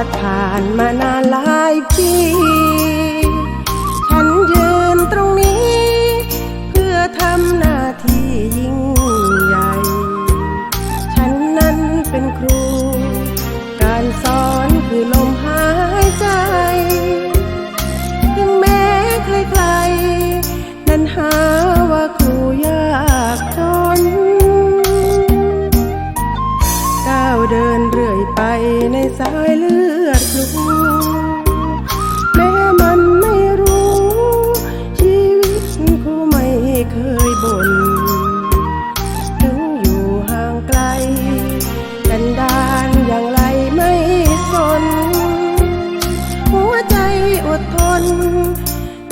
พัดผ่านมานานหลายปีฉันยืนตรงนี้ เพื่อทำหน้าที่ยิ่งใหญ่ ฉันนั้นเป็นครู การสอนคือลมหายใจถึงแม้ใครๆนั้นหาว่าครูยากจนก้าวเดินเรื่อยไปในสายเลือดครูแม้มั นไม่รู้ชีวิตครูไม่เคยบนถึงอยู่ห่างไกลกันดานอย่างไรไม่สนหัวใจอดทน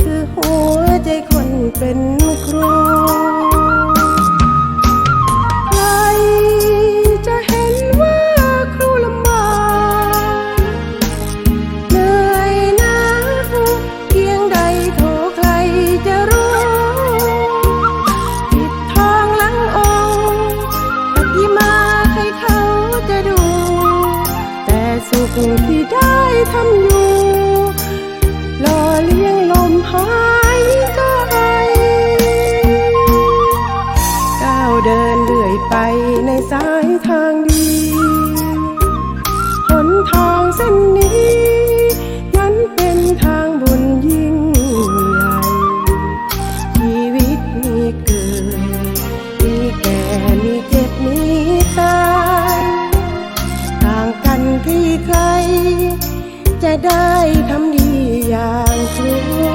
คือหัวใจคนเป็นครู สุขที่ได้ทำอยู่หล่อเลี้ยงลมหายใจก้าวเดินเรื่อยไปในสายทาง ใคร จะได้ทำดีอย่างครู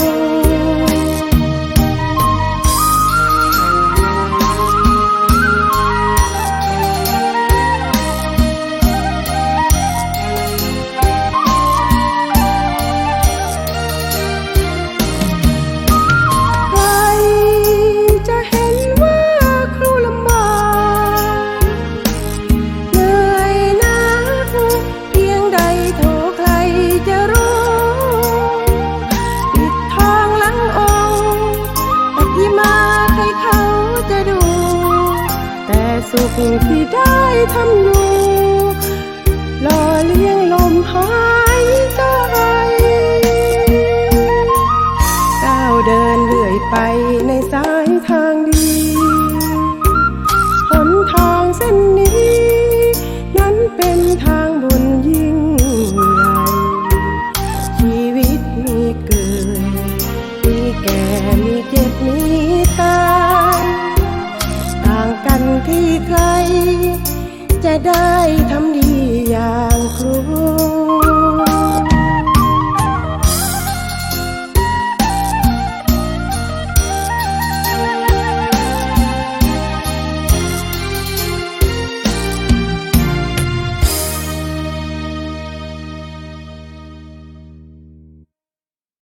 สุขที่ได้ทำอยู่หล่อเลี้ยงลมหายใจ จะได้ทำดี